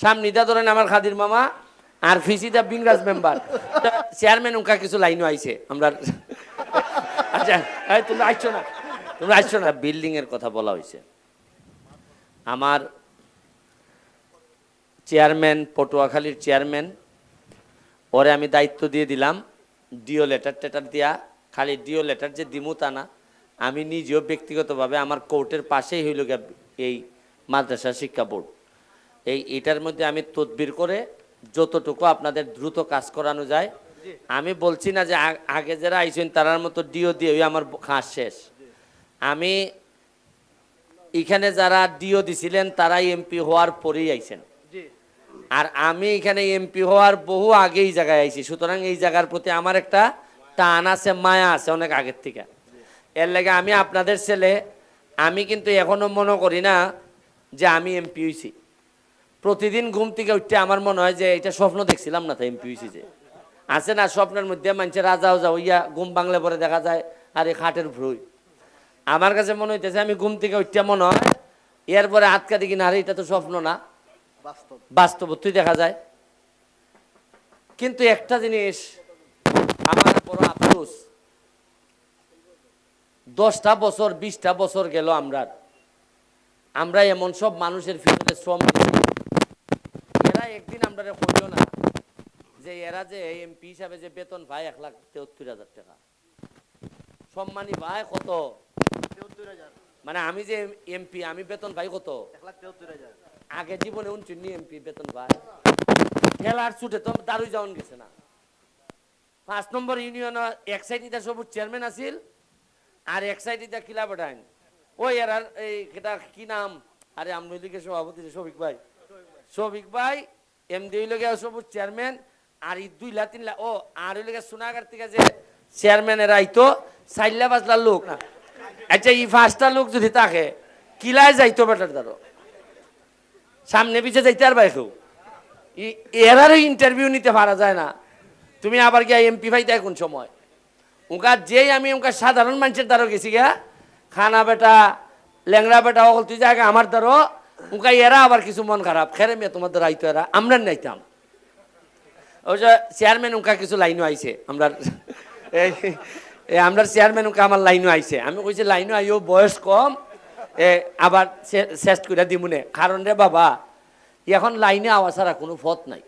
সামনিটা ধরেন আমার খাদির মামা, আর ফিসিটা বিংরাজ মেম্বার। চেয়ারম্যান উনকা কিছু লাইনও আইছে, আমরা আচ্ছা তোমরা আসছো না, তোমরা আসছো না বিল্ডিং এর কথা বলা হয়েছে আমার চেয়ারম্যান পটুয়াখালীর চেয়ারম্যান ওরে আমি দায়িত্ব দিয়ে দিলাম ডিও লেটার টেটার দিয়া, খালি ডিও লেটার যে দিমু তা না, আমি নিজেও ব্যক্তিগতভাবে আমার কোর্টের পাশেই হইল এই মাদ্রাসা শিক্ষা বোর্ড। এই এটার মধ্যে আমি তদবির করে যতটুকু আপনাদের দ্রুত কাজ করানো যায়। আমি বলছি না যে আগে যারা আইছেন তারার মতো ডিও দিয়ে ওই আমার খাস শেষ। আমি এখানে যারা ডিও দিছিলেন তারাই এমপি হওয়ার পরেই আইছেন। আর আমি এখানে এমপি হওয়ার বহু আগে এই জায়গায় আইছি। সুতরাং এই জায়গার প্রতি আমার একটা টান আছে মায়া আছে অনেক আগের থেকে। এর লাগে আমি আপনাদের ছেলে আমি কিন্তু এখনও মনে করি না যে আমি এমপি হইছি। প্রতিদিন ঘুম থেকে উঠতে আমার মনে হয় যে এটা স্বপ্ন দেখছিলাম না তো এমপি যে। আছে না স্বপ্নের মধ্যে মানুষের রাজা উজা হইয়া ঘুম বাংলা পরে দেখা যায় আর এই খাটের ভ্রুই আমার কাছে মনে হইতেছে আমি ঘুম থেকে উঠতে মনে হয় এরপরে হাতকা দেখি না এটা তো স্বপ্ন না। বাস্তব। বাস্তবত্বই দেখা যায়। কিন্তু একটা জিনিস আমার বড় আফসোস দশটা বছর বিশটা বছর গেল আমরা আমরা এমন সব মানুষের ভিতরে শ্রম আমরা করিও না যে এরা যে এমপি হিসাবে যে বেতন পায় এক লাখ তেহত্তর হাজার টাকা। সম্মানী ভাই কত? মানে আমি যে এমপি আমি বেতন পাই কত? লাখ আগে জীবনে উনচুন্নি এমপি বেতন পায় খেলার ছুটে তো দারুই যাওয়ান গেছে না। পাঁচ নম্বর ইউনিয়ন এক সাইডে সবুজ চেয়ারম্যান আছিল আর এক সাইডে কিলা বেটাইন ওই এর এই এটা কি নাম? আরে আমনলিকে সভাপতি যে শফিক ভাই। শফিক ভাই এমডি হইলগে সবুজ চেয়ারম্যান আর এই দুই লা তিন লা, ও, আর হইলগে সোনাগার থেকে যে চেয়ারম্যানের আইতো চাইলা পাঁচলা লোক। না আচ্ছা এই পাঁচটা লোক যদি থাকে কিলায় যাইতো বেটার ধরো সামনে পিছে যাইতে আর বাইকেও এরারও ইন্টারভিউ নিতে পারা যায় না। তুমি আবার গিয়া এমপি ভাই কোন সময়। উনকা যেই আমি উনকা সাধারণ মানুষের দ্বারা গেছি গিয়া, খানা বেটা, ল্যাংড়া বেটা, অকল তুই জায়গা আমার দ্বারো উনকা এরা আবার কিছু মন খারাপ। খেরে মেয়ে, তোমাদের আইতো এরা, আমরা নাইতাম। ওই যে চেয়ারম্যান উনকা কিছু লাইনও আইছে, আমরা এই আমরা চেয়ারম্যান উনকা আমার লাইনও আইছে। আমি কইছি, লাইনও আইও, বয়স কম, এ, আবার শেষ করে দিমুনে। কারণ রে বাবা, এখন লাইনে আওয়া ছাড়া কোনো পথ নাই।